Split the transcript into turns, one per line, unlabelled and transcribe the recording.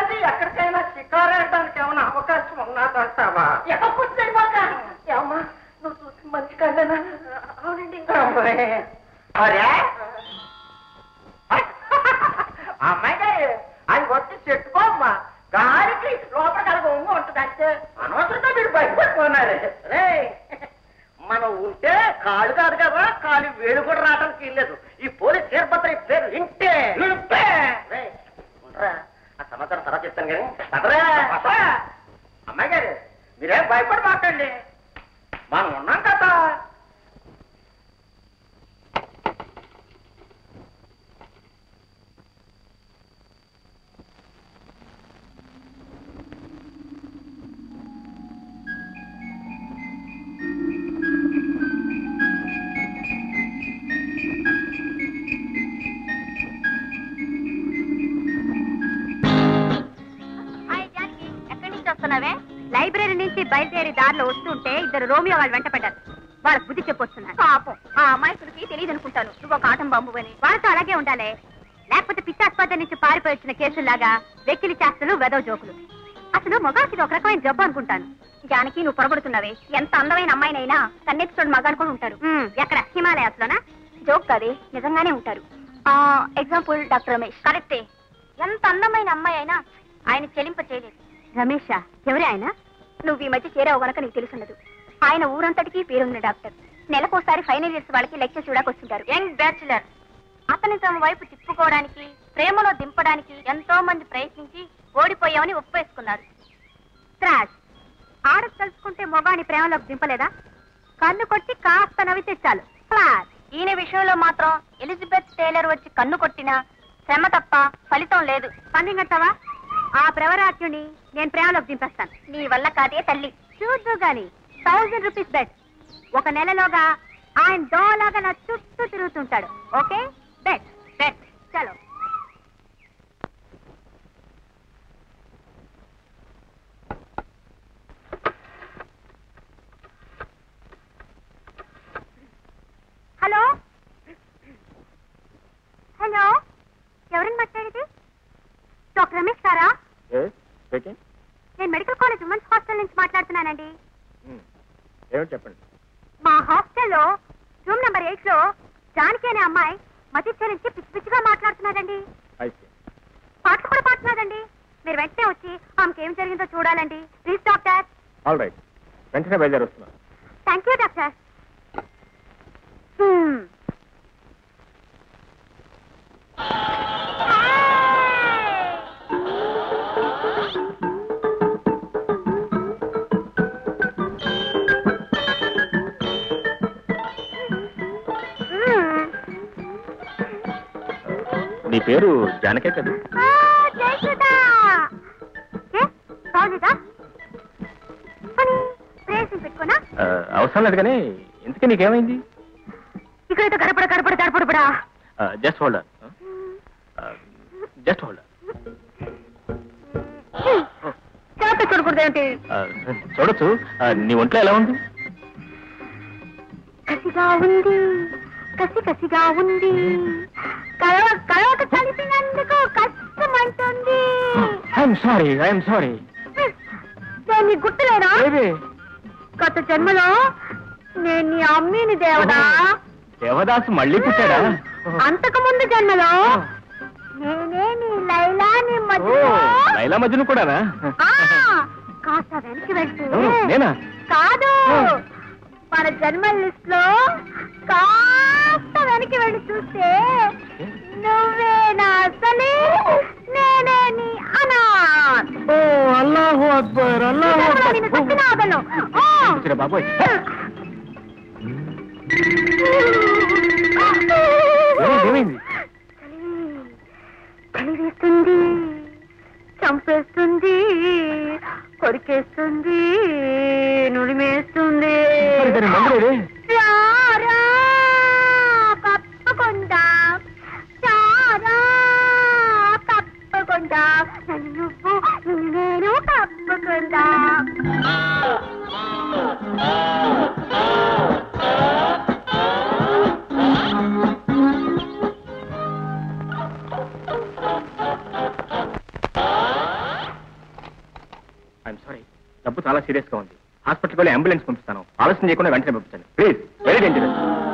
గారిది ఎక్కడికైనా షికారేయడానికి ఏమైనా అవకాశం ఉన్నా ఎక్కడికి నువ్వు చూసి మంచి కన్నా అమ్మాయి గారు అది వచ్చి చెట్టుకోమ్మా గారికి లోపల కలగ ఒంగు ఉంటుంది అనవసరంగా మీరు మనం ఉంటే కాలు కాదు కదా కాలు వేలు కూడా రావడానికి లేదు ఈ పోలీస్ తీర్పత్ర పేరు ఇంటే. తర్వాత చెప్తాను కానీ. అమ్మాయి గారు మీరేం భయపడి మాట్లాడండి మనం ఉన్నాం
వస్తున్నావే లైబ్రరీ నుంచి బయలుదేరి దారిలో వస్తుంటే ఇద్దరు రోమియో వాళ్ళు వెంట పడ్డారు వాళ్ళ బుద్ధి చెప్పొస్తున్నారు. పాపం. ఆ అమాయకుడికి తెలియదు అనుకుంటాను. నువ్వు ఒక ఆటం బాంబు అని. వాళ్ళతో అలాగే ఉండాలి. లేకపోతే పిచ్చాస్పత్రి నుంచి పారిపోయి వచ్చిన కేసుల్లాగా వెక్కిలి చేస్తలు వెదవ జోకులు. అసలు మగాడికి ఒక రకమైన జబ్బు అనుకుంటాను. జానకి నువ్వు పొరబడుతున్నావే. ఎంత అందమైన అమ్మాయినైనా కన్నెత్తుడు మగాడు కూడా ఉంటారు ఎక్కడ? హిమాలయాస్ లోనా జోక్ కాదే. నిజంగానే ఉంటారు ఎగ్జాంపుల్ డాక్టర్ రమేష్. కరెక్టే. ఎంత అందమైన అమ్మాయి అయినా ఆయన చెలింప చేయలేదు రమేషా ఎవరే ఆయన? నువ్వు ఈ మధ్య చేరావు గనక నీకు తెలుసుండదు ఆయన ఊరంతటికి పేరున్న డాక్టర్. నెలకోసారి ఫైనల్ ఇయర్స్ వాళ్ళకి లెక్చర్ చూడకు వస్తుంటారు. Young bachelor. అతని తమ వైపు తిప్పుకోవడానికి ప్రేమలో దింపడానికి ఎంతో మంది ప్రయత్నించి ఓడిపోయామని ఒప్పేసుకున్నారు. త్రాష్ ఆడ తలుచుకుంటే మొగాని ప్రేమలోకి దింపలేదా? కన్ను కొట్టి కాస్త నవ్వితే చాలు. ఈయన విషయంలో మాత్రం ఎలిజబెత్ టైలర్ వచ్చి కన్ను కొట్టినా శ్రమ తప్ప ఫలితం లేదు. పందింగట్టావా ఆ ప్రవరాత్యుని నేను ప్రేమలోకి దింపేస్తాను. నీ వల్ల కాదే తల్లి. చూద్దు గాని థౌజండ్ రూపీస్ బెట్ ఒక నెలలోగా ఆయన దోలాగా నా చుట్టూ తిరుగుతుంటాడు. ఓకే? బెట్ బెట్ చలో. హలో? హలో? ఎవరిని మాట్లాడేది? డాక్టర్ రమేష్ గారా? నేను మెడికల్ కాలేజ్ ఉమెన్స్ హాస్టల్ నుంచి మాట్లాడుతున్నానండి.
ఏమిటి చెప్పండి?
మా హాస్టల్లో రూమ్ నెంబర్ ఎయిట్లో జానకి అనే అమ్మాయి మధ్య నుంచి పిచ్చి పిచ్చిగా మాట్లాడుతున్నాడండి.
అయితే.
పాటలు కూడా పాడుతున్నాడండి. మీరు వెంటనే వచ్చి ఆమెకి ఏం జరిగిందో చూడాలండి. Please doctor.
ఆల్ రైట్ వెంటనే బయలుదేరి వస్తున్నా
థ్యాంక్ యూ డాక్టర్
నీ పేరు జానకే కదా? అవసరం లేదు కానీ ఇంతకీ నీకేమైంది?
ఇక్కడైతే గడపడ గడపడ గడపడబడా
జస్ట్ హోల్డర్ జస్ట్ హోల్డర్
చేత చూడకూడదేంటి
చూడొచ్చు. నీ ఒంట్లో ఎలా ఉంది?
కసిగా ఉంది కసి కసిగా ఉంది. కలవ కలవక కలిపినందుకు కష్టమంటుంది.
ఐఎమ్ సారీ ఐఎమ్ సారీ
నేను నీ గుర్తులేనా?
ఏది
గత జన్మలో నేను నీ అమ్మీని దేవదా?
దేవదాసు మళ్ళీ పుట్టాడా?
అంతకు ముందు జన్మలో నేనే నీ లైలా నీ
ఓ,
మధ్యలో
లైలా మధ్యను కూడానా?
కాస్త వెనక్కి వెళ్తూ?
నేనా?
కాదు. మన జన్మ లిస్ట్లో కాస్త వెనక్కి వెళ్ళి చూస్తే నువ్వే నా అసలే నేనే నీ అనాథ్.
ఓ అల్లాహు అక్బర్ అల్లాహు బాబోయ్. ఏమైంది,
కలివేస్తుంది చంపేస్తుంది కొరికేస్తుంది నుడిమేస్తుంది.
ఐఎమ్ సారీ డబ్బు చాలా సీరియస్గా ఉంది. హాస్పిటల్కి వెళ్ళి అంబులెన్స్ పంపిస్తాను. ఆలస్యం చేయకుండా వెంటనే పంపించండి. ప్లీజ్. Very dangerous